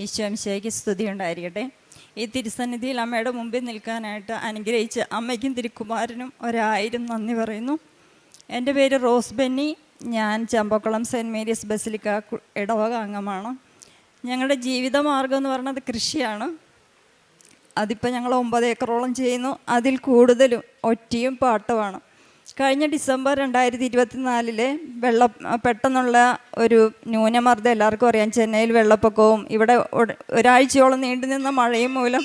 ഈശോംശയ്ക്ക് സ്തുതി ഉണ്ടായിരിക്കട്ടെ. ഈ തിരുസന്നിധിയിൽ അമ്മയുടെ മുമ്പിൽ നിൽക്കാനായിട്ട് അനുഗ്രഹിച്ച് അമ്മയ്ക്കും തിരുക്കുമാരനും ഒരായിരം നന്ദി പറയുന്നു. എന്റെ പേര് റോസ് ബെന്നി. ഞാൻ ചമ്പക്കുളം സെന്റ് മേരീസ് ബസിലിക്ക ഇടവക അംഗമാണ്. ഞങ്ങളുടെ ജീവിതമാർഗം എന്ന് പറയുന്നത് കൃഷിയാണ്. അതിപ്പോൾ ഞങ്ങൾ ഒമ്പത് ഏക്കറോളം ചെയ്യുന്നു. അതിൽ കൂടുതലും ഒറ്റയും പാട്ടമാണ്. കഴിഞ്ഞ ഡിസംബർ രണ്ടായിരത്തി ഇരുപത്തിനാലിലെ വെള്ള പെട്ടെന്നുള്ള ഒരു ന്യൂനമർദ്ദം എല്ലാവർക്കും അറിയാം. ചെന്നൈയിൽ വെള്ളപ്പൊക്കവും ഇവിടെ ഒരാഴ്ചയോളം നീണ്ടു നിന്ന മഴയും മൂലം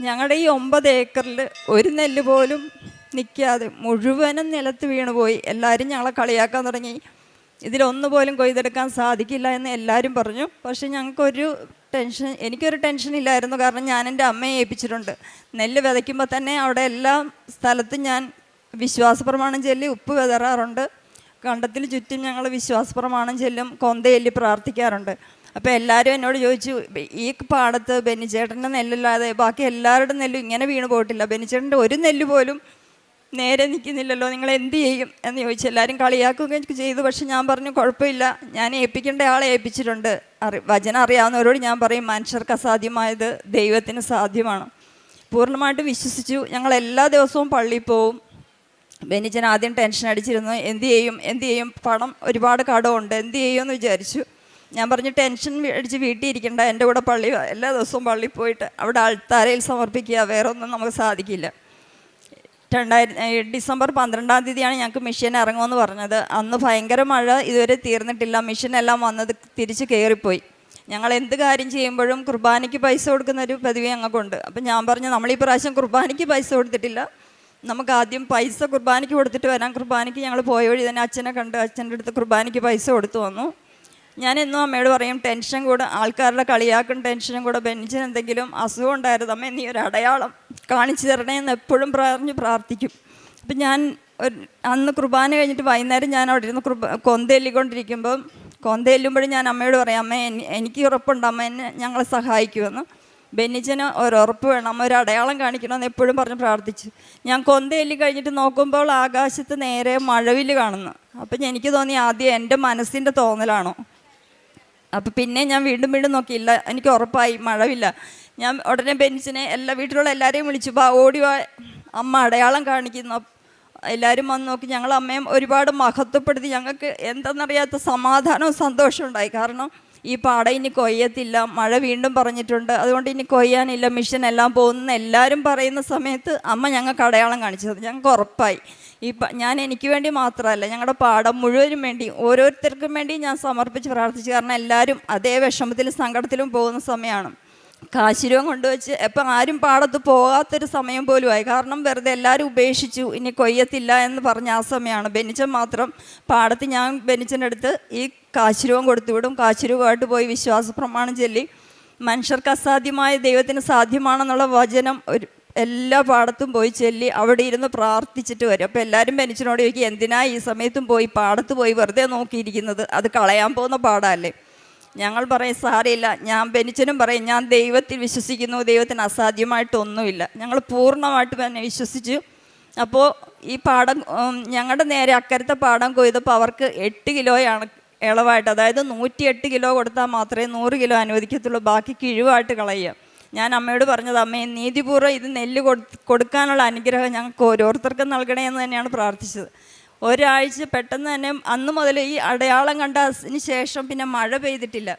ഞങ്ങളുടെ ഈ ഒമ്പത് ഏക്കറിൽ ഒരു നെല്ല് പോലും നിൽക്കാതെ മുഴുവനും നിലത്ത് വീണുപോയി എല്ലാവരും ഞങ്ങളെ കളിയാക്കാൻ തുടങ്ങി. ഇതിലൊന്നു പോലും കൊയ്തെടുക്കാൻ സാധിക്കില്ല എന്ന് എല്ലാവരും പറഞ്ഞു. പക്ഷേ ഞങ്ങൾക്കൊരു ടെൻഷൻ എനിക്കൊരു ടെൻഷൻ ഇല്ലായിരുന്നു. കാരണം ഞാൻ എന്റെ അമ്മയെ ഏൽപ്പിച്ചിട്ടുണ്ട്. നെല്ല് വിതയ്ക്കുമ്പോൾ തന്നെ അവിടെ എല്ലാ സ്ഥലത്തും ഞാൻ വിശ്വാസ പ്രമാണം ചൊല്ലി ഉപ്പ് വിതറാറുണ്ട്. കണ്ടത്തിന് ചുറ്റും ഞങ്ങൾ വിശ്വാസപ്രമാണം ചെല്ലും കൊന്തയൊല്ലി പ്രാർത്ഥിക്കാറുണ്ട്. അപ്പോൾ എല്ലാവരും എന്നോട് ചോദിച്ചു ഈ പാടത്ത് ബെന്നിച്ചേട്ടന്റെ നെല്ലല്ലാതെ ബാക്കി എല്ലാവരുടെ നെല്ലും ഇങ്ങനെ വീണ് പോയിട്ടില്ല. ബെന്നിച്ചേട്ടന്റെ ഒരു നെല്ല് പോലും നേരെ നിൽക്കുന്നില്ലല്ലോ നിങ്ങൾ എന്ത് ചെയ്യും എന്ന് ചോദിച്ചു. എല്ലാവരും കളിയാക്കുകയും ചെയ്തു. പക്ഷെ ഞാൻ പറഞ്ഞു കുഴപ്പമില്ല ഞാൻ ഏൽപ്പിക്കേണ്ട ആളെ ഏൽപ്പിച്ചിട്ടുണ്ട്. അറി വചനം അറിയാവുന്നവരോട് ഞാൻ പറയും മനുഷ്യർക്ക് അസാധ്യമായത് ദൈവത്തിന് സാധ്യമാണ്. പൂർണമായിട്ട് വിശ്വസിച്ചു. ഞങ്ങൾ എല്ലാ ദിവസവും പള്ളിയിൽ പോവും. ബെനിച്ചൻ ആദ്യം ടെൻഷൻ അടിച്ചിരുന്നു. എന്ത് ചെയ്യും? എന്ത് ചെയ്യും? പണം ഒരുപാട് കടമുണ്ട്. എന്ത് ചെയ്യുമെന്ന് വിചാരിച്ചു. ഞാൻ പറഞ്ഞു ടെൻഷൻ അടിച്ച് വീട്ടിൽ ഇരിക്കേണ്ട എന്റെ കൂടെ പള്ളി. എല്ലാ ദിവസവും പള്ളി പോയിട്ട് അവിടെ അൾത്താരയിൽ സമർപ്പിക്കുക. വേറെ ഒന്നും നമുക്ക് സാധിക്കില്ല. രണ്ടായിരത്തി ഡിസംബർ പന്ത്രണ്ടാം തീയതിയാണ് ഞങ്ങൾക്ക് മെഷീൻ ഇറങ്ങുമെന്ന് പറഞ്ഞത്. അന്ന് ഭയങ്കര മഴ. ഇതുവരെ തീർന്നിട്ടില്ല. മെഷീൻ എല്ലാം വന്നത് തിരിച്ച് കയറിപ്പോയി. ഞങ്ങൾ എന്ത് കാര്യം ചെയ്യുമ്പോഴും കുർബാനയ്ക്ക് പൈസ കൊടുക്കുന്ന ഒരു പതിവ് ഞങ്ങൾക്കുണ്ട്. അപ്പം ഞാൻ പറഞ്ഞു നമ്മൾ ഈ പ്രാവശ്യം കുർബാനയ്ക്ക് പൈസ കൊടുത്തിട്ടില്ല. നമുക്ക് ആദ്യം പൈസ കുർബാനയ്ക്ക് കൊടുത്തിട്ട് വരാം. കുർബാനയ്ക്ക് ഞങ്ങൾ പോയ വഴി തന്നെ അച്ഛനെ കണ്ട് അച്ഛന്റെ അടുത്ത് കുർബാനയ്ക്ക് പൈസ കൊടുത്തു വന്നു. ഞാൻ എന്നും അമ്മയോട് പറയും ടെൻഷൻ കൂടെ ആൾക്കാരുടെ കളിയാക്കും ടെൻഷനും കൂടെ ബെഞ്ചിന് എന്തെങ്കിലും അസുഖം ഉണ്ടായിരുന്നു? അമ്മ നീ ഒരു അടയാളം കാണിച്ചു തരണേ എന്ന് എപ്പോഴും പറഞ്ഞ് പ്രാർത്ഥിക്കും. അപ്പം ഞാൻ ഒരു അന്ന് കുർബാന കഴിഞ്ഞിട്ട് വൈകുന്നേരം ഞാൻ അവിടെ ഇരുന്ന് കുർബ കൊന്തേല്ലിക്കൊണ്ടിരിക്കുമ്പം കൊന്തേല്ലുമ്പോഴും ഞാൻ അമ്മയോട് പറയാം അമ്മ എനിക്ക് ഉറപ്പുണ്ട്. അമ്മ എന്നെ ഞങ്ങളെ സഹായിക്കുമെന്ന്. ബെന്നിച്ചന് ഒരു ഉറപ്പ് വേണം. ഒരു അടയാളം കാണിക്കണമെന്ന് എപ്പോഴും പറഞ്ഞ് പ്രാർത്ഥിച്ചു. ഞാൻ കൊന്തയെല്ലി കഴിഞ്ഞിട്ട് നോക്കുമ്പോൾ ആകാശത്ത് നേരെ മഴവിൽ കാണുന്നു. അപ്പം എനിക്ക് തോന്നി ആദ്യം എന്റെ മനസ്സിന്റെ തോന്നലാണോ? അപ്പം പിന്നെ ഞാൻ വീണ്ടും വീണ്ടും നോക്കിയില്ല. എനിക്ക് ഉറപ്പായി മഴവില്ല. ഞാൻ ഉടനെ ബെന്നിച്ചനെ എല്ലാ വീട്ടിലുള്ള എല്ലാവരെയും വിളിച്ചു. ബാ ഓടി വാ. അമ്മ അടയാളം കാണിക്കുന്നു. എല്ലാവരും വന്ന് നോക്കി. ഞങ്ങൾ അമ്മയും ഒരുപാട് മഹത്വപ്പെടുത്തി. ഞങ്ങൾക്ക് എന്തെന്നറിയാത്ത സമാധാനവും സന്തോഷവും ഉണ്ടായി. കാരണം ഈ പാട ഇനി കൊയ്യത്തില്ല. മഴ വീണ്ടും പറഞ്ഞിട്ടുണ്ട്. അതുകൊണ്ട് ഇനി കൊയ്യാനില്ല. മിഷൻ എല്ലാം പോകുന്ന എല്ലാവരും പറയുന്ന സമയത്ത് അമ്മ ഞങ്ങൾക്ക് അടയാളം കാണിച്ചത് ഞങ്ങൾക്ക് ഉറപ്പായി. ഈ ഞാൻ എനിക്ക് വേണ്ടി മാത്രമല്ല ഞങ്ങളുടെ പാടം മുഴുവനും വേണ്ടി ഓരോരുത്തർക്കും വേണ്ടി ഞാൻ സമർപ്പിച്ച് പ്രാർത്ഥിച്ചു. കാരണം എല്ലാവരും അതേ വിഷമത്തിലും സങ്കടത്തിലും പോകുന്ന സമയമാണ്. കാശിരവും കൊണ്ടുവച്ച് എപ്പം ആരും പാടത്ത് പോകാത്തൊരു സമയം പോലുമായി കാരണം വെറുതെ എല്ലാവരും ഉപേക്ഷിച്ചു ഇനി കൊയ്യത്തില്ല എന്ന് പറഞ്ഞ ആ സമയമാണ് ബെനിച്ചൻ മാത്രം പാടത്ത് ഞാൻ ബെനിച്ചന്റെ അടുത്ത് ഈ കാശിരവും കൊടുത്തുവിടും. കാശിരവുമായിട്ട് പോയി വിശ്വാസ പ്രമാണം ചൊല്ലി. മനുഷ്യർക്ക് അസാധ്യമായ ദൈവത്തിന് സാധ്യമാണെന്നുള്ള വചനം ഒരു എല്ലാ പാടത്തും പോയി ചൊല്ലി അവിടെ ഇരുന്ന് പ്രാർത്ഥിച്ചിട്ട് വരും. അപ്പോൾ എല്ലാവരും ബെനിച്ചിനോട് ചോദിക്കും എന്തിനാ ഈ സമയത്തും പോയി പാടത്ത് പോയി വെറുതെ നോക്കിയിരിക്കുന്നത്? അത് കളയാൻ പോകുന്ന പാടല്ലേ? ഞങ്ങൾ പറയും സാരമില്ല. ഞാൻ ബെനിച്ചനും പറയും ഞാൻ ദൈവത്തിൽ വിശ്വസിക്കുന്നു ദൈവത്തിന് അസാധ്യമായിട്ടൊന്നുമില്ല. ഞങ്ങൾ പൂർണമായിട്ട് തന്നെ വിശ്വസിച്ചു. അപ്പോൾ ഈ പാടം ഞങ്ങളുടെ നേരെ അക്കരത്തെ പാടം കൊയ്തപ്പോൾ അവർക്ക് എട്ട് കിലോയാണ് ഇളവായിട്ട് അതായത് നൂറ്റിയെട്ട് കിലോ കൊടുത്താൽ മാത്രമേ നൂറ് കിലോ അനുവദിക്കത്തുള്ളൂ ബാക്കി കിഴിവായിട്ട് കളയുക. ഞാൻ അമ്മയോട് പറഞ്ഞത് അമ്മയെ നീതിപൂർവം ഇത് നെല്ല് കൊടുക്കാനുള്ള അനുഗ്രഹം ഞങ്ങൾക്ക് ഓരോരുത്തർക്കും നൽകണേ എന്ന് തന്നെയാണ് പ്രാർത്ഥിച്ചത്. ഒരാഴ്ച പെട്ടെന്ന് തന്നെ അന്ന് മുതൽ ഈ അടയാളം കണ്ട കണ്ടതിന് ശേഷം പിന്നെ മഴ പെയ്തിട്ടില്ല.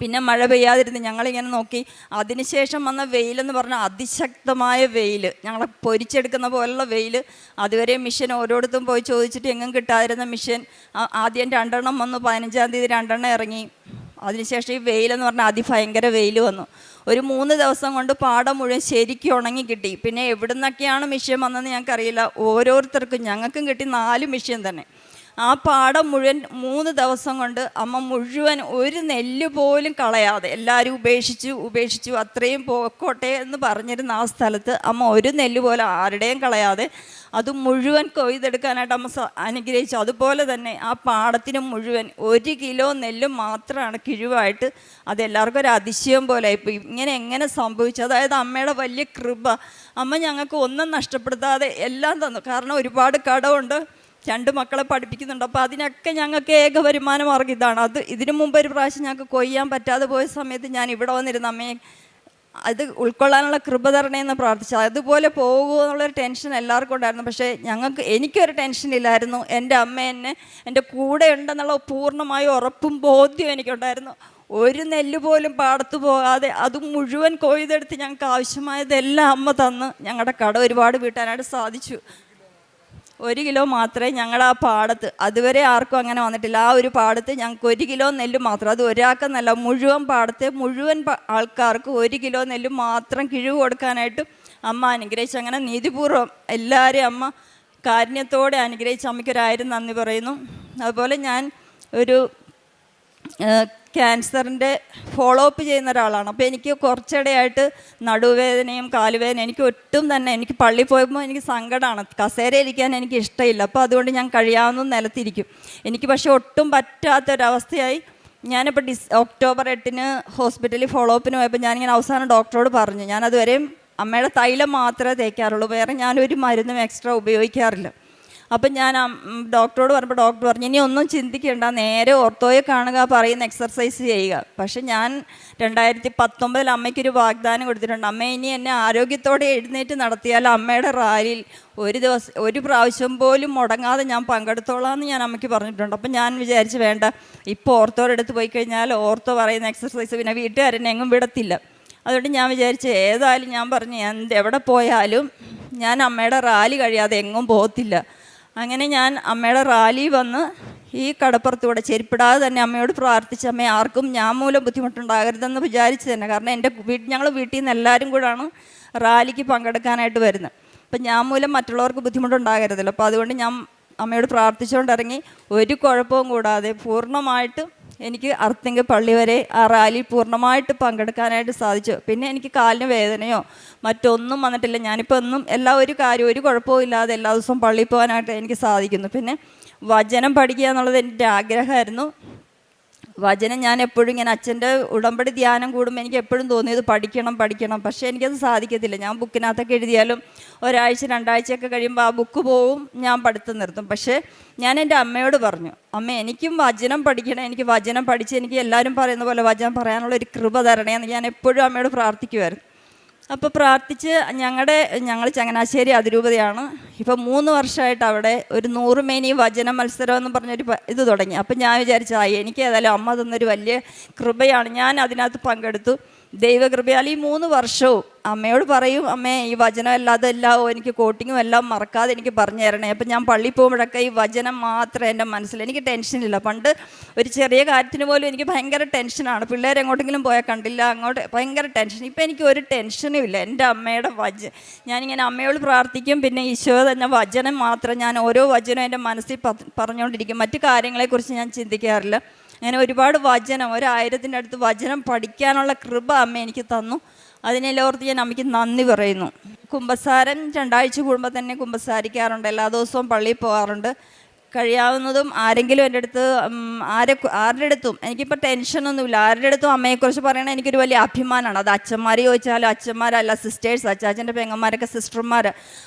പിന്നെ മഴ പെയ്യാതിരുന്ന് ഞങ്ങളിങ്ങനെ നോക്കി. അതിനുശേഷം വന്ന വെയിലെന്ന് പറഞ്ഞാൽ അതിശക്തമായ വെയിൽ. ഞങ്ങളെ പൊരിച്ചെടുക്കുന്ന പോലുള്ള വെയിൽ. അതുവരെ മിഷൻ ഓരോടത്തും പോയി ചോദിച്ചിട്ട് എങ്ങും കിട്ടാതിരുന്ന മിഷൻ ആദ്യം രണ്ടെണ്ണം വന്നു. പതിനഞ്ചാം തീയതി രണ്ടെണ്ണം ഇറങ്ങി. അതിനുശേഷം ഈ വെയിലെന്ന് പറഞ്ഞാൽ അതിഭയങ്കര വെയിൽ വന്നു. ഒരു മൂന്ന് ദിവസം കൊണ്ട് പാടം മുഴുവൻ ശരിക്കും ഉണങ്ങി കിട്ടി. പിന്നെ എവിടുന്നൊക്കെയാണ് മിഷ്യൻ വന്നതെന്ന് ഞങ്ങൾക്കറിയില്ല. ഓരോരുത്തർക്കും ഞങ്ങൾക്കും കിട്ടി നാല് മിഷ്യൻ തന്നെ. ആ പാടം മുഴുവൻ മൂന്ന് ദിവസം കൊണ്ട് അമ്മ മുഴുവൻ ഒരു നെല്ല് പോലും കളയാതെ എല്ലാവരും ഉപേക്ഷിച്ചു ഉപേക്ഷിച്ചു. അത്രയും പോക്കോട്ടെ എന്ന് പറഞ്ഞിരുന്ന ആ സ്ഥലത്ത് അമ്മ ഒരു നെല്ല് പോലും ആരുടെയും കളയാതെ അത് മുഴുവൻ കൊയ്തെടുക്കാനായിട്ട് അമ്മ അനുഗ്രഹിച്ചു. അതുപോലെ തന്നെ ആ പാടത്തിന് മുഴുവൻ ഒരു കിലോ നെല്ല് മാത്രമാണ് കിഴിവായിട്ട് അത് എല്ലാവർക്കും ഒരു അതിശയം പോലെ ഇപ്പോൾ ഇങ്ങനെ എങ്ങനെ സംഭവിച്ചു? അതായത് അമ്മയുടെ വലിയ കൃപ. അമ്മ ഞങ്ങൾക്ക് ഒന്നും നഷ്ടപ്പെടുത്താതെ എല്ലാം തന്നു. കാരണം ഒരുപാട് കടമുണ്ട്. രണ്ട് മക്കളെ പഠിപ്പിക്കുന്നുണ്ട്. അപ്പോൾ അതിനൊക്കെ ഞങ്ങൾക്ക് ഏക വരുമാന മാർഗം ഇതാണ്. അത് ഇതിനു മുമ്പ് ഒരു പ്രാവശ്യം ഞങ്ങൾക്ക് കൊയ്യാൻ പറ്റാതെ പോയ സമയത്ത് ഞാൻ ഇവിടെ വന്നിരുന്ന. അമ്മയെ അത് ഉൾക്കൊള്ളാനുള്ള കൃപ തരണേന്ന് പ്രാർത്ഥിച്ചു. അതുപോലെ പോകുമോ എന്നുള്ളൊരു ടെൻഷൻ എല്ലാവർക്കും ഉണ്ടായിരുന്നു. പക്ഷേ ഞങ്ങൾക്ക് എനിക്കൊരു ടെൻഷൻ ഇല്ലായിരുന്നു. എന്റെ അമ്മ എന്നെ എന്റെ കൂടെ ഉണ്ടെന്നുള്ള പൂർണമായ ഉറപ്പും ബോധ്യവും എനിക്കുണ്ടായിരുന്നു. ഒരു നെല്ല് പോലും പാടത്ത് പോകാതെ അത് മുഴുവൻ കൊയ്തെടുത്ത് ഞങ്ങൾക്ക് ആവശ്യമായതെല്ലാം അമ്മ തന്ന് ഞങ്ങളുടെ കട ഒരുപാട് വീട്ടാനായിട്ട് സാധിച്ചു. ഒരു കിലോ മാത്രമേ ഞങ്ങളുടെ ആ പാടത്ത് അതുവരെ ആർക്കും അങ്ങനെ വന്നിട്ടില്ല. ആ ഒരു പാടത്ത് ഞങ്ങൾക്ക് ഒരു കിലോ നെല്ല് മാത്രം അത് ഒരാൾക്കെന്നല്ല മുഴുവൻ പാടത്തെ മുഴുവൻ ആൾക്കാർക്ക് ഒരു കിലോ നെല്ല് മാത്രം കിഴിവ് കൊടുക്കാനായിട്ട് അമ്മ അനുഗ്രഹിച്ചു. അങ്ങനെ നീതിപൂർവം എല്ലാവരെയും അമ്മ കാരുണ്യത്തോടെ അനുഗ്രഹിച്ച അമ്മയ്ക്കൊരായിരം നന്ദി പറയുന്നു. അതുപോലെ ഞാൻ ഒരു ക്യാൻസറിന്റെ ഫോളോ അപ്പ് ചെയ്യുന്ന ഒരാളാണ്. അപ്പോൾ എനിക്ക് കുറച്ചിടെയായിട്ട് നടുവേദനയും കാലുവേദന എനിക്ക് ഒട്ടും തന്നെ എനിക്ക് പള്ളി പോയപ്പോൾ എനിക്ക് സങ്കടമാണ്. കസേര ഇരിക്കാൻ എനിക്ക് ഇഷ്ടമില്ല. അപ്പോൾ അതുകൊണ്ട് ഞാൻ കഴിയാവുന്ന നിലത്തിരിക്കും. എനിക്ക് പക്ഷേ ഒട്ടും പറ്റാത്തൊരവസ്ഥയായി ഞാനിപ്പോൾ ഡിസ് ഒക്ടോബർ എട്ടിന് ഹോസ്പിറ്റലിൽ ഫോളോ അപ്പിന് പോയപ്പോൾ ഞാനിങ്ങനെ അവസാനം ഡോക്ടറോട് പറഞ്ഞു. ഞാനതുവരെയും അമ്മയുടെ തൈലം മാത്രമേ തേക്കാറുള്ളൂ. വേറെ ഞാനൊരു മരുന്നും എക്സ്ട്രാ ഉപയോഗിക്കാറില്ല. അപ്പം ഞാൻ ഡോക്ടറോട് പറഞ്ഞപ്പോൾ ഡോക്ടർ പറഞ്ഞു ഇനി ഒന്നും ചിന്തിക്കേണ്ട നേരെ ഓർത്തോയെ കാണുക പറയുന്ന എക്സർസൈസ് ചെയ്യുക. പക്ഷെ ഞാൻ രണ്ടായിരത്തി പത്തൊമ്പതിൽ അമ്മയ്ക്കൊരു വാഗ്ദാനം കൊടുത്തിട്ടുണ്ട്. അമ്മ ഇനി എന്നെ ആരോഗ്യത്തോടെ എഴുന്നേറ്റ് നടത്തിയാൽ അമ്മയുടെ റാലിയിൽ ഒരു ദിവസം ഒരു പ്രാവശ്യം പോലും മുടങ്ങാതെ ഞാൻ പങ്കെടുത്തോളാം എന്ന് ഞാൻ അമ്മയ്ക്ക് പറഞ്ഞിട്ടുണ്ട്. അപ്പം ഞാൻ വിചാരിച്ച് വേണ്ട ഇപ്പോൾ ഓർത്തോയുടെ അടുത്ത് പോയി കഴിഞ്ഞാൽ ഓർത്തോ പറയുന്ന എക്സർസൈസ് പിന്നെ വീട്ടുകാരനെ എങ്ങും വിടത്തില്ല. അതുകൊണ്ട് ഞാൻ വിചാരിച്ച് ഏതായാലും ഞാൻ പറഞ്ഞു എന്ത് എവിടെ പോയാലും ഞാൻ അമ്മയുടെ റാലി കഴിയാതെ എങ്ങും പോകത്തില്ല. അങ്ങനെ ഞാൻ അമ്മയുടെ റാലി വന്ന് ഈ കടപ്പുറത്തൂടെ ചെരുപ്പിടാതെ തന്നെ അമ്മയോട് പ്രാർത്ഥിച്ച അമ്മ ആർക്കും ഞാൻ മൂലം ബുദ്ധിമുട്ടുണ്ടാകരുതെന്ന് വിചാരിച്ചു തന്നെ. കാരണം എന്റെ വീട്ടിൽ ഞങ്ങൾ വീട്ടിൽ നിന്ന് എല്ലാവരും കൂടാണ് റാലിക്ക് പങ്കെടുക്കാനായിട്ട് വരുന്നത്. അപ്പം ഞാൻ മൂലം മറ്റുള്ളവർക്ക് ബുദ്ധിമുട്ടുണ്ടാകരുതല്ലോ. അപ്പോൾ അതുകൊണ്ട് ഞാൻ അമ്മയോട് പ്രാർത്ഥിച്ചുകൊണ്ടിറങ്ങി ഒരു കുഴപ്പവും കൂടാതെ പൂർണമായിട്ട് എനിക്ക് അർത്തിങ്ക് പള്ളി വരെ ആ റാലി പൂർണമായിട്ട് പങ്കെടുക്കാനായിട്ട് സാധിച്ചു. പിന്നെ എനിക്ക് കാലിന് വേദനയോ മറ്റൊന്നും വന്നിട്ടില്ല. ഞാനിപ്പോൾ ഒന്നും എല്ലാ ഒരു കാര്യവും ഒരു കുഴപ്പവും ഇല്ലാതെ എല്ലാ ദിവസവും പള്ളിയിൽ പോകാനായിട്ട് എനിക്ക് സാധിക്കുന്നു. പിന്നെ വചനം പഠിക്കുക എന്നുള്ളത് എന്റെ ആഗ്രഹമായിരുന്നു. വചനം ഞാൻ എപ്പോഴും ഇങ്ങനെ അച്ഛന്റെ ഉടമ്പടി ധ്യാനം കൂടുമ്പോൾ എനിക്ക് എപ്പോഴും തോന്നിയത് പഠിക്കണം പഠിക്കണം. പക്ഷേ എനിക്കത് സാധിക്കത്തില്ല. ഞാൻ ബുക്കിനകത്തൊക്കെ എഴുതിയാലും ഒരാഴ്ച രണ്ടാഴ്ചയൊക്കെ കഴിയുമ്പോൾ ആ ബുക്ക് പോവും ഞാൻ പഠിത്തം നിർത്തും. പക്ഷേ ഞാൻ എന്റെ അമ്മയോട് പറഞ്ഞു അമ്മ എനിക്കും വചനം പഠിക്കണം എനിക്ക് വചനം പഠിച്ച് എനിക്ക് എല്ലാവരും പറയുന്ന പോലെ വചനം പറയാനുള്ള ഒരു കൃപ തരണേ എന്ന് ഞാൻ എപ്പോഴും അമ്മയോട് പ്രാർത്ഥിക്കുമായിരുന്നു അപ്പോൾ പ്രാർത്ഥിച്ച് ഞങ്ങളുടെ ഞങ്ങൾ ചങ്ങനാശ്ശേരി അതിരൂപതയാണ്. ഇപ്പം മൂന്ന് വർഷമായിട്ട് അവിടെ ഒരു നൂറ് മേനി വചന മത്സരം എന്ന് പറഞ്ഞൊരു ഇത് തുടങ്ങി. അപ്പം ഞാൻ വിചാരിച്ചതായി എനിക്ക് ഏതായാലും അമ്മ തന്നൊരു വലിയ കൃപയാണ്. ഞാൻ അതിനകത്ത് പങ്കെടുത്തു. ദൈവകൃപയാൽ ഈ മൂന്ന് വർഷവും അമ്മയോട് പറയും അമ്മേ ഈ വചനം അല്ലാതെ എല്ലാം എനിക്ക് കോട്ടിങ്ങും എല്ലാം മറക്കാതെ എനിക്ക് പറഞ്ഞു തരണേ. അപ്പം ഞാൻ പള്ളിയിൽ പോകുമ്പോഴൊക്കെ ഈ വചനം മാത്രമേ എന്റെ മനസ്സിൽ എനിക്ക് ടെൻഷനില്ല പണ്ട് ഒരു ചെറിയ കാര്യത്തിന് പോലും എനിക്ക് ഭയങ്കര ടെൻഷനാണ് പിള്ളേർ എങ്ങോട്ടെങ്കിലും പോയാൽ കണ്ടില്ല അങ്ങോട്ട് ഭയങ്കര ടെൻഷൻ ഇപ്പം എനിക്ക് ഒരു ടെൻഷനും ഇല്ല. എന്റെ അമ്മയുടെ വച ഞാനിങ്ങനെ അമ്മയോട് പ്രാർത്ഥിക്കും പിന്നെ ഈശോ തന്നെ വചനം മാത്രം ഞാൻ ഓരോ വചനം എന്റെ മനസ്സിൽ പറഞ്ഞുകൊണ്ടിരിക്കും. മറ്റു കാര്യങ്ങളെക്കുറിച്ച് ഞാൻ ചിന്തിക്കാറില്ല. അങ്ങനെ ഒരുപാട് വചനം ഒരായിരത്തിന്റെ അടുത്ത് വചനം പഠിക്കാനുള്ള കൃപ അമ്മ എനിക്ക് തന്നു. അതിനെല്ലാവർത്ത് ഞാൻ അമ്മയ്ക്ക് നന്ദി പറയുന്നു. കുമ്പസാരം രണ്ടാഴ്ച കൂടുമ്പോൾ തന്നെ കുമ്പസാരിക്കാറുണ്ട്. എല്ലാ ദിവസവും പള്ളിയിൽ പോകാറുണ്ട്. കഴിയാവുന്നതും ആരെങ്കിലും എന്റെ അടുത്ത് ആരെ ആരുടെ അടുത്തും എനിക്കിപ്പോൾ ടെൻഷനൊന്നുമില്ല. ആരുടെ അടുത്തും അമ്മയെക്കുറിച്ച് പറയണത് എനിക്കൊരു വലിയ അഭിമാനമാണ്. അത് അച്ഛന്മാർ ചോദിച്ചാലും അച്ഛന്മാരല്ല സിസ്റ്റേഴ്സ് അച്ചാച്ചന്റെ പെങ്ങന്മാരൊക്കെ സിസ്റ്റർമാർ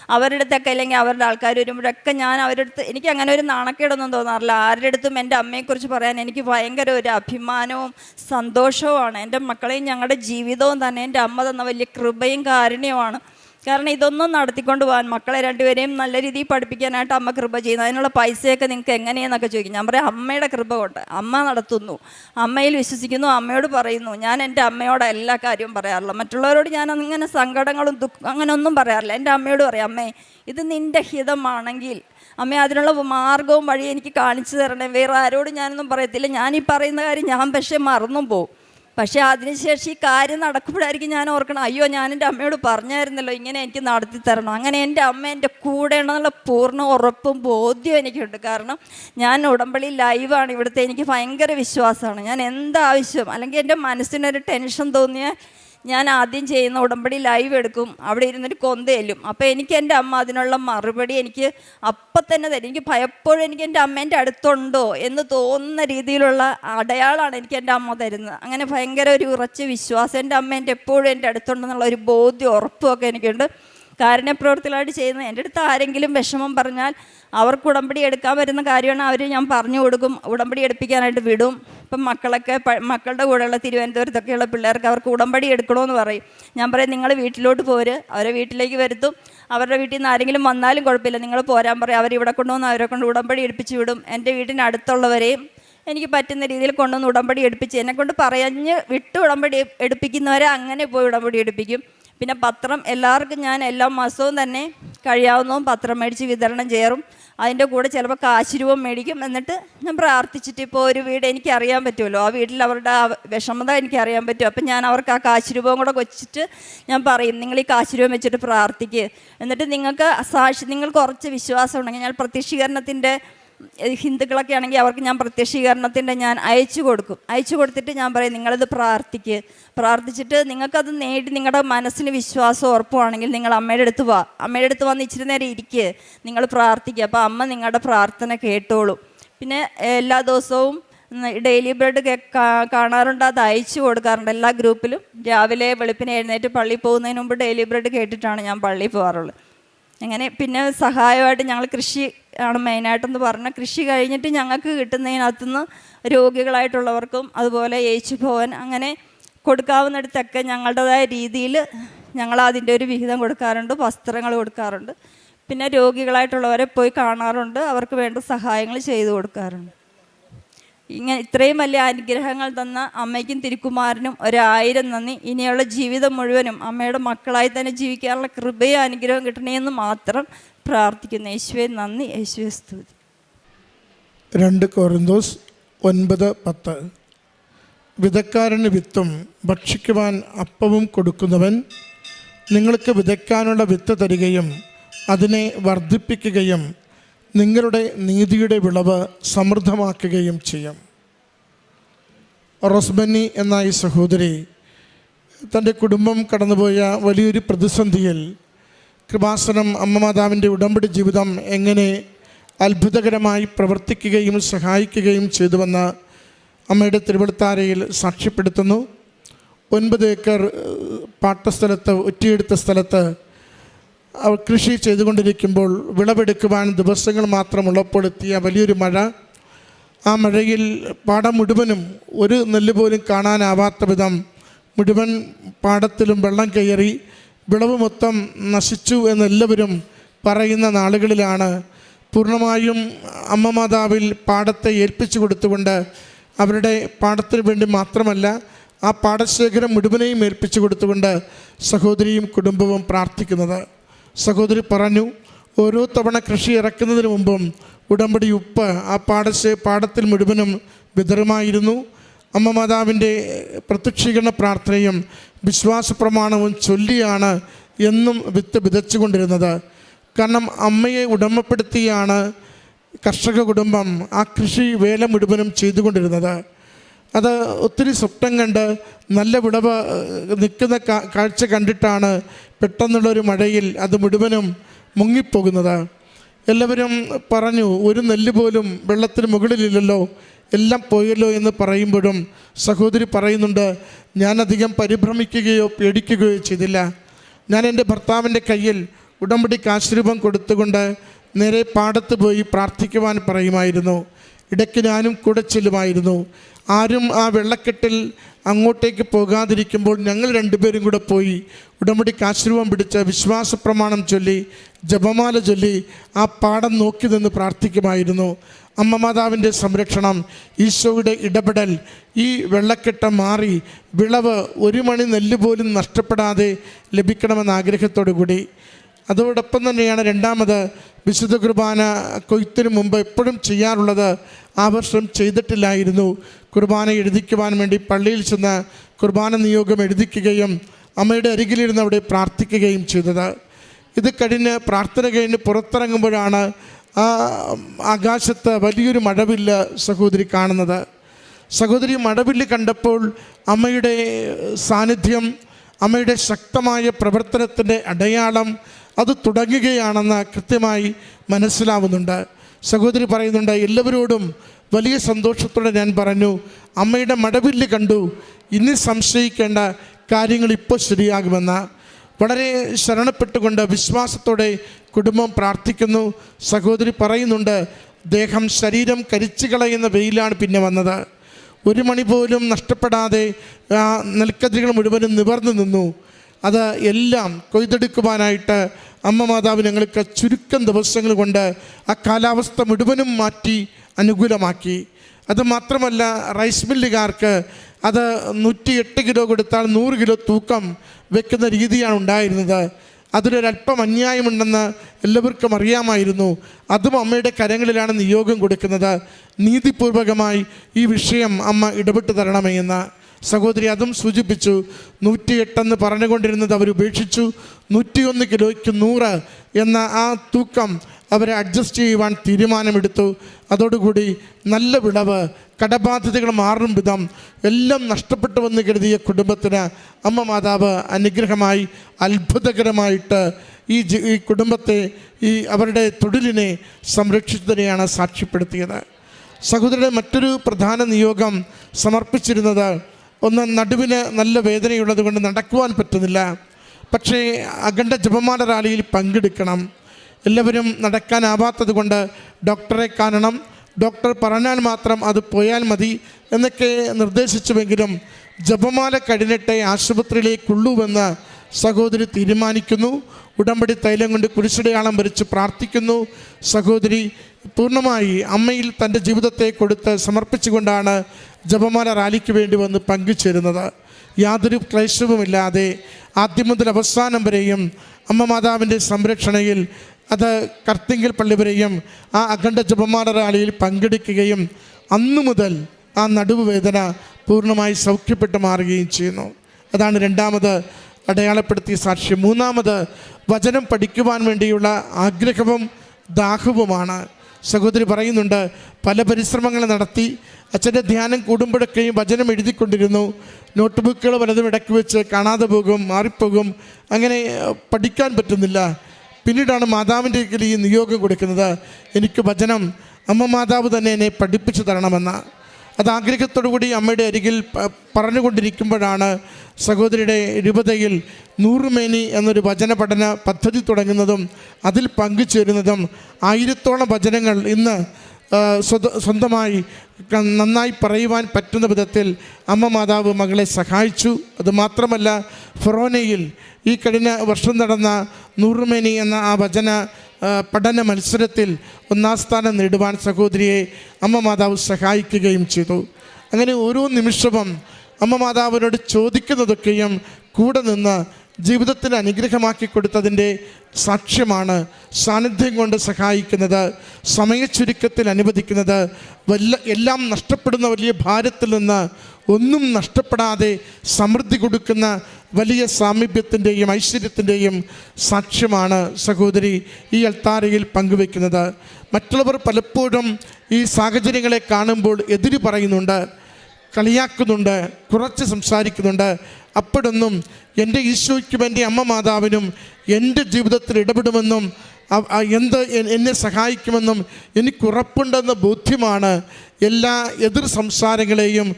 അവരുടെ അടുത്തൊക്കെ അല്ലെങ്കിൽ അവരുടെ ആൾക്കാർ വരുമ്പോഴൊക്കെ ഞാൻ അവരുടെ അടുത്ത് എനിക്ക് അങ്ങനെ ഒരു നാണക്കേടൊന്നും തോന്നാറില്ല. ആരുടെ അടുത്തും എന്റെ അമ്മയെക്കുറിച്ച് പറയാൻ എനിക്ക് ഭയങ്കര ഒരു അഭിമാനവും സന്തോഷവുമാണ്. എന്റെ മക്കളെയും ഞങ്ങളുടെ ജീവിതവും തന്നെ എന്റെ അമ്മ തന്ന വലിയ കൃപയും കാരുണ്യവുമാണ്. കാരണം ഇതൊന്നും നടത്തിക്കൊണ്ട് പോകാൻ മക്കളെ രണ്ടുപേരെയും നല്ല രീതിയിൽ പഠിപ്പിക്കാനായിട്ട് അമ്മ കൃപ ചെയ്യുന്നു. അതിനുള്ള പൈസയൊക്കെ നിങ്ങൾക്ക് എങ്ങനെയെന്നൊക്കെ ചോദിക്കും. ഞാൻ പറയാം അമ്മയുടെ കൃപ കൊണ്ട് അമ്മ നടത്തുന്നു. അമ്മയിൽ വിശ്വസിക്കുന്നു അമ്മയോട് പറയുന്നു. ഞാൻ എന്റെ അമ്മയോട് എല്ലാ കാര്യവും പറയാറില്ല. മറ്റുള്ളവരോട് ഞാൻ അങ്ങനെ സങ്കടങ്ങളും ദുഃഖം അങ്ങനെ ഒന്നും പറയാറില്ല. എന്റെ അമ്മയോട് പറയാം അമ്മേ ഇത് നിന്റെ ഹിതമാണെങ്കിൽ അമ്മ അതിനുള്ള മാർഗവും വഴി എനിക്ക് കാണിച്ചു തരണേ. വേറെ ആരോടും ഞാനൊന്നും പറയത്തില്ല. ഞാൻ ഈ പറയുന്ന കാര്യം ഞാൻ പക്ഷേ മറന്നും പോകും പക്ഷേ അതിനുശേഷം ഈ കാര്യം നടക്കുമ്പോഴായിരിക്കും ഞാൻ ഓർക്കണം അയ്യോ ഞാൻ എന്റെ അമ്മയോട് പറഞ്ഞായിരുന്നല്ലോ ഇങ്ങനെ എനിക്ക് നടത്തി തരണം. അങ്ങനെ എന്റെ അമ്മ എന്റെ കൂടെ ഉണ്ടെന്നുള്ള പൂർണ ഉറപ്പും ബോധ്യവും എനിക്കുണ്ട്. കാരണം ഞാൻ ഉടമ്പടി ലൈവാണ്. ഇവിടുത്തെ എനിക്ക് ഭയങ്കര വിശ്വാസമാണ്. ഞാൻ എന്താവശ്യം അല്ലെങ്കിൽ എന്റെ മനസ്സിനൊരു ടെൻഷൻ തോന്നിയാൽ ഞാൻ ആദ്യം ചെയ്യുന്ന ഉടമ്പടി ലൈവ് എടുക്കും. അവിടെ ഇരുന്നിട്ട് കൊന്തയില്ലും അപ്പോൾ എനിക്ക് എന്റെ അമ്മ അതിനുള്ള മറുപടി എനിക്ക് അപ്പം തന്നെ തരും. എനിക്ക് ഭയപ്പോഴും എനിക്ക് എന്റെ അമ്മേന്റെ അടുത്തുണ്ടോ എന്ന് തോന്നുന്ന രീതിയിലുള്ള അടയാളമാണ് എനിക്ക് എന്റെ അമ്മ തരുന്നത്. അങ്ങനെ ഭയങ്കര ഒരു ഉറച്ച വിശ്വാസം എന്റെ അമ്മ എന്റെ എപ്പോഴും എന്റെ അടുത്തുണ്ടെന്നുള്ള ഒരു ബോധ്യം ഉറപ്പുമൊക്കെ എനിക്കുണ്ട്. കാരുണ്യപ്രവർത്തികളായിട്ട് ചെയ്യുന്നത് എന്റെ അടുത്ത് ആരെങ്കിലും വിഷമം പറഞ്ഞാൽ അവർക്ക് ഉടമ്പടി എടുക്കാൻ വരുന്ന കാര്യമാണ് അവർ ഞാൻ പറഞ്ഞു കൊടുക്കും. ഉടമ്പടി എടുപ്പിക്കാനായിട്ട് വിടും. ഇപ്പം മക്കളൊക്കെ മക്കളുടെ കൂടെയുള്ള തിരുവനന്തപുരത്തൊക്കെയുള്ള പിള്ളേർക്ക് അവർക്ക് ഉടമ്പടി എടുക്കണമെന്ന് പറയും. ഞാൻ പറയും നിങ്ങൾ വീട്ടിലോട്ട് പോര്. അവരെ വീട്ടിലേക്ക് വരുത്തും. അവരുടെ വീട്ടിൽ നിന്ന് ആരെങ്കിലും വന്നാലും കുഴപ്പമില്ല. നിങ്ങൾ പോരാൻ പറയും. അവരിവിടെ കൊണ്ടുവന്ന് അവരെ കൊണ്ട് ഉടമ്പടി എടുപ്പിച്ച് വിടും. എന്റെ വീട്ടിനടുത്തുള്ളവരെയും എനിക്ക് പറ്റുന്ന രീതിയിൽ കൊണ്ടുവന്ന് ഉടമ്പടി എടുപ്പിച്ച് എന്നെക്കൊണ്ട് പറഞ്ഞ് വിട്ട് ഉടമ്പടി എടുപ്പിക്കുന്നവരെ അങ്ങനെ പോയി ഉടമ്പടി എടുപ്പിക്കും. പിന്നെ പത്രം എല്ലാവർക്കും ഞാൻ എല്ലാ മാസവും തന്നെ കഴിയാവുന്നതും പത്രം മേടിച്ച് വിതരണം ചെയ്യാറും. അതിന്റെ കൂടെ ചിലപ്പോൾ കാശ് രൂപം മേടിക്കും എന്നിട്ട് ഞാൻ പ്രാർത്ഥിച്ചിട്ട് ഇപ്പോൾ ഒരു വീട് എനിക്ക് അറിയാൻ പറ്റുമല്ലോ. ആ വീട്ടിൽ അവരുടെ വിഷമത എനിക്ക് അറിയാൻ പറ്റും. അപ്പം ഞാൻ അവർക്ക് ആ കാശ് രൂപം കൂടെ വെച്ചിട്ട് ഞാൻ പറയും നിങ്ങൾ ഈ കാശ് രൂപം വെച്ചിട്ട് പ്രാർത്ഥിക്കുക എന്നിട്ട് നിങ്ങൾക്ക് സാക്ഷി നിങ്ങൾക്ക് കുറച്ച് വിശ്വാസം ഉണ്ടെങ്കിൽ ഞാൻ പ്രത്യക്ഷീകരണത്തിന്റെ ഹിന്ദുക്കളൊക്കെ ആണെങ്കിൽ അവർക്ക് ഞാൻ പ്രത്യക്ഷീകരണത്തിന്റെ ഞാൻ അയച്ചു കൊടുക്കും. അയച്ചു കൊടുത്തിട്ട് ഞാൻ പറയും നിങ്ങളിത് പ്രാർത്ഥിക്ക്. പ്രാർത്ഥിച്ചിട്ട് നിങ്ങൾക്കത് നേടി നിങ്ങളുടെ മനസ്സിന് വിശ്വാസം ഉറപ്പുവാണെങ്കിൽ നിങ്ങൾ അമ്മയുടെ അടുത്ത് വാ. അമ്മയുടെ അടുത്ത് വന്ന് ഇച്ചിരി നേരം ഇരിക്കുക നിങ്ങൾ പ്രാർത്ഥിക്കുക അപ്പോൾ അമ്മ നിങ്ങളുടെ പ്രാർത്ഥന കേട്ടോളും. പിന്നെ എല്ലാ ദിവസവും ഡെയിലി ബ്രെഡ് കാണാറുണ്ട്. അത് അയച്ചു കൊടുക്കാറുണ്ട്. എല്ലാ ഗ്രൂപ്പിലും രാവിലെ വെളുപ്പിനെ എഴുന്നേറ്റ് പള്ളിയിൽ പോകുന്നതിന് മുമ്പ് ഡെയിലി ബ്രെഡ് കേട്ടിട്ടാണ് ഞാൻ പള്ളിയിൽ പോകാറുള്ളത്. അങ്ങനെ പിന്നെ സഹായമായിട്ട് ഞങ്ങൾ കൃഷി ആണ് മെയിനായിട്ടെന്ന് പറഞ്ഞാൽ കൃഷി കഴിഞ്ഞിട്ട് ഞങ്ങൾക്ക് കിട്ടുന്നതിനകത്തുനിന്ന് രോഗികളായിട്ടുള്ളവർക്കും അതുപോലെ ഏച്ചു ഭവൻ അങ്ങനെ കൊടുക്കാവുന്നിടത്തൊക്കെ ഞങ്ങളുടേതായ രീതിയിൽ ഞങ്ങൾ അതിന്റെ ഒരു വിഹിതം കൊടുക്കാറുണ്ട് വസ്ത്രങ്ങൾ കൊടുക്കാറുണ്ട്. പിന്നെ രോഗികളായിട്ടുള്ളവരെ പോയി കാണാറുണ്ട് അവർക്ക് വേണ്ട സഹായങ്ങൾ ചെയ്തു കൊടുക്കാറുണ്ട്. ഇങ്ങനെ ഇത്രയും വലിയ അനുഗ്രഹങ്ങൾ തന്ന അമ്മയ്ക്കും തിരുക്കുമാരനും ഒരായിരം നന്ദി. ഇനിയുള്ള ജീവിതം മുഴുവനും അമ്മയുടെ മക്കളായി തന്നെ ജീവിക്കാനുള്ള കൃപയും അനുഗ്രഹവും കിട്ടണമെന്ന് മാത്രം പ്രാർത്ഥിക്കുന്നു. യേശുവെ നന്ദി. യേശുവെ സ്തുതി. രണ്ട് കോറിന്തോസ് ഒൻപത് പത്ത്. വിതക്കാരന് വിത്തും ഭക്ഷിക്കുവാൻ അപ്പവും കൊടുക്കുന്നവൻ നിങ്ങൾക്ക് വിതയ്ക്കാനുള്ള വിത്ത് തരികയും അതിനെ വർദ്ധിപ്പിക്കുകയും നിങ്ങളുടെ നീതിയുടെ വിളവ് സമൃദ്ധമാക്കുകയും ചെയ്യും. റോസ്ബന്നി എന്ന ഈ സഹോദരി തന്റെ കുടുംബം കടന്നുപോയ വലിയൊരു പ്രതിസന്ധിയിൽ കൃപാസനം അമ്മ മാതാവിന്റെ ഉടമ്പടി ജീവിതം എങ്ങനെ അത്ഭുതകരമായി പ്രവർത്തിക്കുകയും സഹായിക്കുകയും ചെയ്തുവെന്ന് അമ്മയുടെ തിരുവളുത്താരയിൽ സാക്ഷ്യപ്പെടുത്തുന്നു. ഒൻപത് ഏക്കർ പാട്ടസ്ഥലത്ത് ഒറ്റയെടുത്ത സ്ഥലത്ത് അവർ കൃഷി ചെയ്തുകൊണ്ടിരിക്കുമ്പോൾ വിളവെടുക്കുവാൻ ദിവസങ്ങൾ മാത്രം എത്തിയ വലിയൊരു മഴ. ആ മഴയിൽ പാടം മുഴുവനും ഒരു നെല്ല് പോലും കാണാനാവാത്ത വിധം മുഴുവൻ പാടത്തിലും വെള്ളം കയറി വിളവ് മൊത്തം നശിച്ചു എന്നെല്ലാവരും പറയുന്ന നാളുകളിലാണ്. പൂർണമായും അമ്മ മാതാവിൽ പാടത്തെ ഏൽപ്പിച്ചു കൊടുത്തുകൊണ്ട് അവരുടെ പാടത്തിന് വേണ്ടി മാത്രമല്ല ആ പാടശേഖരം മുഴുവനെയും ഏൽപ്പിച്ചു കൊടുത്തുകൊണ്ട് സഹോദരിയും കുടുംബവും പ്രാർത്ഥിക്കുന്നത്. സഹോദരി പറഞ്ഞു ഓരോ തവണ കൃഷി ഇറക്കുന്നതിന് മുമ്പും ഉടമ്പടി ഉപ്പ് ആ പാടശ പാടത്തിൽ മുഴുവനും വിതറുമായിരുന്നു. അമ്മ മാതാവിന്റെ പ്രത്യക്ഷീകരണ പ്രാർത്ഥനയും വിശ്വാസ പ്രമാണവും ചൊല്ലിയാണ് എന്നും വിത്ത് വിതച്ചുകൊണ്ടിരുന്നത്. കാരണം അമ്മയെ ഉടമപ്പെടുത്തിയാണ് കർഷക കുടുംബം ആ കൃഷി വേല മുഴുവനും ചെയ്തുകൊണ്ടിരുന്നത്. അത് ഒത്തിരി സ്വപ്നം കണ്ട് നല്ല വിടവ് നിൽക്കുന്ന കാഴ്ച കണ്ടിട്ടാണ് പെട്ടെന്നുള്ളൊരു മഴയിൽ അത് മുഴുവനും മുങ്ങിപ്പോകുന്നത്. എല്ലാവരും പറഞ്ഞു ഒരു നെല്ല് പോലും വെള്ളത്തിന് മുകളിലില്ലല്ലോ എല്ലാം പോയല്ലോ എന്ന് പറയുമ്പോഴും സഹോദരി പറയുന്നുണ്ട് ഞാനധികം പരിഭ്രമിക്കുകയോ പേടിക്കുകയോ ചെയ്തില്ല. ഞാൻ എന്റെ ഭർത്താവിന്റെ കയ്യിൽ ഉടമ്പടി കാശ്രൂപം കൊടുത്തുകൊണ്ട് നേരെ പാടത്ത് പോയി പ്രാർത്ഥിക്കുവാൻ പറയുമായിരുന്നു. ഇടയ്ക്ക് ഞാനും കൂടെ ചെല്ലുമായിരുന്നു. ആരും ആ വെള്ളക്കെട്ടിൽ അങ്ങോട്ടേക്ക് പോകാതിരിക്കുമ്പോൾ ഞങ്ങൾ രണ്ടുപേരും കൂടെ പോയി ഉടമ്പടി കാശുരൂപം പിടിച്ച് വിശ്വാസ പ്രമാണം ചൊല്ലി ജപമാല ചൊല്ലി ആ പാടം നോക്കി നിന്ന് പ്രാർത്ഥിക്കുമായിരുന്നു. അമ്മ മാതാവിന്റെ സംരക്ഷണം ഈശോയുടെ ഇടപെടൽ ഈ വെള്ളക്കെട്ട് മാറി വിളവ് ഒരു മണി നെല്ല് പോലും നഷ്ടപ്പെടാതെ ലഭിക്കണമെന്ന ആഗ്രഹത്തോടു കൂടി അതോടൊപ്പം തന്നെയാണ് രണ്ടാമത് വിശുദ്ധ കുർബാന കൊയ്ത്തിന് മുമ്പ് എപ്പോഴും ചെയ്യാറുള്ളത് ആ വർഷം ചെയ്തിട്ടില്ലായിരുന്നു. കുർബാന എഴുതിക്കുവാൻ വേണ്ടി പള്ളിയിൽ ചെന്ന് കുർബാന നിയോഗം എഴുതിക്കുകയും അമ്മയുടെ അരികിലിരുന്ന് അവിടെ പ്രാർത്ഥിക്കുകയും ചെയ്തത്. ഇത് കഴിഞ്ഞ് പ്രാർത്ഥന കഴിഞ്ഞ് പുറത്തിറങ്ങുമ്പോഴാണ് ആ ആകാശത്ത് വലിയൊരു മഴവില്ല് സഹോദരി കാണുന്നത്. സഹോദരി മഴവില്ല് കണ്ടപ്പോൾ അമ്മയുടെ സാന്നിധ്യം അമ്മയുടെ ശക്തമായ പ്രവർത്തനത്തിന്റെ അടയാളം അത് തുടങ്ങുകയാണെന്ന് കൃത്യമായി മനസ്സിലാവുന്നുണ്ട്. സഹോദരി പറയുന്നുണ്ട് എല്ലാവരോടും വലിയ സന്തോഷത്തോടെ ഞാൻ പറഞ്ഞു അമ്മയുടെ മടവില്ല് കണ്ടു. ഇനി സംശയിക്കേണ്ട കാര്യങ്ങൾ ഇപ്പോൾ ശരിയാകുമെന്ന്. വളരെ ശരണപ്പെട്ടുകൊണ്ട് വിശ്വാസത്തോടെ കുടുംബം പ്രാർത്ഥിക്കുന്നു. സഹോദരി പറയുന്നുണ്ട് ദേഹം ശരീരം കരിച്ചു കളയുന്ന വെയിലാണ് പിന്നെ വന്നത്. ഒരു മണി പോലും നഷ്ടപ്പെടാതെ നെൽക്കതിരികൾ നെൽക്കതിരുകൾ മുഴുവനും നിവർന്നു നിന്നു. അത് എല്ലാം കൊയ്തെടുക്കുവാനായിട്ട് അമ്മ മാതാവ് ഞങ്ങൾക്ക് ചുരുക്കം ദിവസങ്ങൾ കൊണ്ട് ആ കാലാവസ്ഥ മുഴുവനും മാറ്റി അനുകൂലമാക്കി. അത് മാത്രമല്ല റൈസ് മില്ലുകാർക്ക് അത് നൂറ്റി എട്ട് കിലോ കൊടുത്താൽ നൂറ് കിലോ തൂക്കം വെക്കുന്ന രീതിയാണ് ഉണ്ടായിരുന്നത്. അതിലൊരല്പം അന്യായമുണ്ടെന്ന് എല്ലാവർക്കും അറിയാമായിരുന്നു. അതും അമ്മയുടെ കരങ്ങളിലാണ് നിയോഗം കൊടുക്കുന്നത്. നീതിപൂർവകമായി ഈ വിഷയം അമ്മ ഇടപെട്ട് തരണമേ എന്ന്. സഹോദരി അതും സൂചിപ്പിച്ചു. നൂറ്റിയെട്ടെന്ന് പറഞ്ഞുകൊണ്ടിരുന്നത് അവർ ഉപേക്ഷിച്ചു. നൂറ്റിയൊന്ന് കിലോയ്ക്ക് നൂറ് എന്ന ആ തൂക്കം അവരെ അഡ്ജസ്റ്റ് ചെയ്യുവാൻ തീരുമാനമെടുത്തു. അതോടുകൂടി നല്ല വിളവ് കടബാധ്യതകൾ മാറും വിധം എല്ലാം നഷ്ടപ്പെട്ടു വന്ന് കരുതിയ കുടുംബത്തിന് അമ്മ മാതാവ് അനുഗ്രഹമായി അത്ഭുതകരമായിട്ട് ഈ ഈ കുടുംബത്തെ ഈ അവരുടെ തൊഴിലിനെ സംരക്ഷിച്ചതിനെയാണ് സാക്ഷ്യപ്പെടുത്തിയത്. സഹോദരയുടെ മറ്റൊരു പ്രധാന നിയോഗം സമർപ്പിച്ചിരുന്നത് ഒന്ന് നടുവിന് നല്ല വേദനയുള്ളത് കൊണ്ട് നടക്കുവാൻ പറ്റുന്നില്ല. പക്ഷേ അഖണ്ഡ ജപമാല റാലിയിൽ പങ്കെടുക്കണം. എല്ലാവരും നടക്കാനാവാത്തത് കൊണ്ട് ഡോക്ടറെ കാണണം. ഡോക്ടർ പറഞ്ഞാൽ മാത്രം അത് പോയാൽ മതി എന്നൊക്കെ നിർദ്ദേശിച്ചുവെങ്കിലും ജപമാല കഴിഞ്ഞിട്ടേ ആശുപത്രിയിലേക്കുള്ളൂവെന്ന് സഹോദരി തീരുമാനിക്കുന്നു. ഉടമ്പടി തൈലം കൊണ്ട് കുരിശടയാളം വരച്ച് പ്രാർത്ഥിക്കുന്നു. സഹോദരി പൂർണമായി അമ്മയിൽ തന്റെ ജീവിതത്തെ കൊടുത്ത് സമർപ്പിച്ചുകൊണ്ടാണ് ജപമാല റാലിക്ക് വേണ്ടി വന്ന് പങ്കുചേരുന്നത്. യാതൊരു ക്ലേശവുമില്ലാതെ ആദ്യം മുതൽ അവസാനം വരെയും അമ്മ മാതാവിന്റെ സംരക്ഷണയിൽ അത് കർത്തിങ്കൽ പള്ളി വരെയും ആ അഖണ്ഡ ജപമാല റാലിയിൽ പങ്കെടുക്കുകയും അന്നു മുതൽ ആ നടുവുവേദന പൂർണമായി സൗഖ്യപ്പെട്ട് മാറുകയും ചെയ്യുന്നു. അതാണ് രണ്ടാമത് അടയാളപ്പെടുത്തിയ സാക്ഷ്യം. മൂന്നാമത് വചനം പഠിക്കുവാൻ വേണ്ടിയുള്ള ആഗ്രഹവും ദാഹവുമാണ്. സഹോദരി പറയുന്നുണ്ട് പല പരിശ്രമങ്ങൾ നടത്തി അച്ഛന്റെ ധ്യാനം കൂടുമ്പോഴൊക്കെയും വചനം എഴുതിക്കൊണ്ടിരുന്നു. നോട്ട് ബുക്കുകൾ പലതും ഇടയ്ക്ക് വെച്ച് കാണാതെ പോകും മാറിപ്പോകും അങ്ങനെ പഠിക്കാൻ പറ്റുന്നില്ല. പിന്നീടാണ് മാതാവിന്റെ ഈ നിയോഗം കൊടുക്കുന്നത്. എനിക്ക് വചനം അമ്മ മാതാവ് തന്നെ എന്നെ പഠിപ്പിച്ചു തരണമെന്ന്. അത് ആഗ്രഹത്തോടു കൂടി അമ്മയുടെ അരികിൽ പറഞ്ഞുകൊണ്ടിരിക്കുമ്പോഴാണ് സഹോദരിയുടെ രൂപതയിൽ നൂറുമേനി എന്നൊരു വചന പഠന പദ്ധതി തുടങ്ങുന്നതും അതിൽ പങ്കുചേരുന്നതും ആയിരത്തോളം വചനങ്ങൾ ഇന്ന് സ്വന്തമായി നന്നായി പറയുവാൻ പറ്റുന്ന വിധത്തിൽ അമ്മ മാതാവ് മകളെ സഹായിച്ചു. അതുമാത്രമല്ല ഫൊറോനയിൽ ഈ കഴിഞ്ഞ വർഷം നടന്ന നൂറുമേനി എന്ന ആ വചന പഠന മത്സരത്തിൽ ഒന്നാം സ്ഥാനം നേടുവാൻ സഹോദരിയെ അമ്മ മാതാവ് സഹായിക്കുകയും ചെയ്തു. അങ്ങനെ ഓരോ നിമിഷവും അമ്മ മാതാവിനോട് ചോദിക്കുന്നതൊക്കെയും കൂടെ നിന്ന് ജീവിതത്തിന് അനുഗ്രഹമാക്കി കൊടുത്തതിന്റെ സാക്ഷ്യമാണ് സാന്നിധ്യം കൊണ്ട് സഹായിക്കുന്നത് സമയച്ചുരുക്കത്തിൽ അനുവദിക്കുന്നത് വല്ല എല്ലാം നഷ്ടപ്പെടുന്ന വലിയ ഭാരത്തിൽ നിന്ന് ഒന്നും നഷ്ടപ്പെടാതെ സമൃദ്ധി കൊടുക്കുന്ന വലിയ സാമീപ്യത്തിന്റെയും ഐശ്വര്യത്തിന്റെയും സാക്ഷ്യമാണ് സഹോദരി ഈ അൾത്താരയിൽ പങ്കുവെക്കുന്നത് മറ്റുള്ളവർ പലപ്പോഴും ഈ സാഹചര്യങ്ങളെ കാണുമ്പോൾ എതിര് പറയുന്നുണ്ട് കളിയാക്കുന്നുണ്ട് കുറച്ച് സംസാരിക്കുന്നുണ്ട്. അപ്പോഴൊന്നും എന്റെ ഈശോയ്ക്കും എന്റെ അമ്മ മാതാവിനും എന്റെ ജീവിതത്തിൽ ഇടപെടുമെന്നും എന്ത് എന്നെ സഹായിക്കുമെന്നും എനിക്കുറപ്പുണ്ടെന്ന ബോധ്യമാണ് എല്ലാ എതിർ സംസാരങ്ങളെയും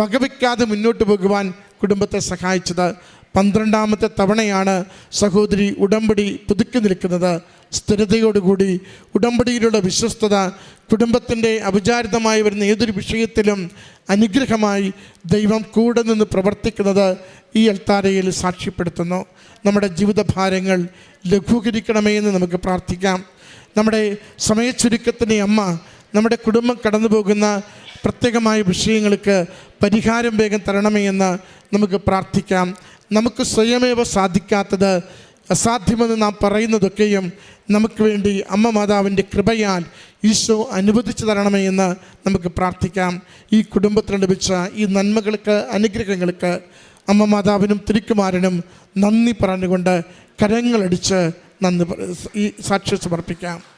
വകവയ്ക്കാതെ മുന്നോട്ട് പോകുവാൻ കുടുംബത്തെ സഹായിച്ചത് പന്ത്രണ്ടാമത്തെ തവണയാണ് സഹോദരി ഉടമ്പടി പുതുക്കി നിൽക്കുന്നത്. സ്ഥിരതയോടുകൂടി ഉടമ്പടിയിലുള്ള വിശ്വസ്തത കുടുംബത്തിന്റെ അപചാരിതമായി വരുന്ന ഏതൊരു വിഷയത്തിലും അനുഗ്രഹമായി ദൈവം കൂടെ നിന്ന് പ്രവർത്തിക്കുന്നത് ഈ അൽത്താരയിൽ സാക്ഷ്യപ്പെടുത്തുന്നു. നമ്മുടെ ജീവിതഭാരങ്ങൾ ലഘൂകരിക്കണമേ എന്ന് നമുക്ക് പ്രാർത്ഥിക്കാം. നമ്മുടെ സമയച്ചുരുക്കത്തിന്റെ അമ്മ നമ്മുടെ കുടുംബം കടന്നു പോകുന്ന പ്രത്യേകമായ വിഷയങ്ങൾക്ക് പരിഹാരം വേഗം തരണമേ എന്ന് നമുക്ക് പ്രാർത്ഥിക്കാം. നമുക്ക് സ്വയമേവ സാധിക്കാത്തത് അസാധ്യമെന്ന് നാം പറയുന്നതൊക്കെയും നമുക്ക് വേണ്ടി അമ്മ മാതാവിന്റെ കൃപയാൽ ഈശോ അനുവദിച്ചു തരണമേ എന്ന് നമുക്ക് പ്രാർത്ഥിക്കാം. ഈ കുടുംബത്തിന് ലഭിച്ച ഈ നന്മകൾക്ക് അനുഗ്രഹങ്ങൾക്ക് അമ്മ മാതാവിനും തിരുക്കുമാരനും നന്ദി പറഞ്ഞുകൊണ്ട് കരങ്ങളടിച്ച് നന്ദി ഈ സാക്ഷ്യം സമർപ്പിക്കാം.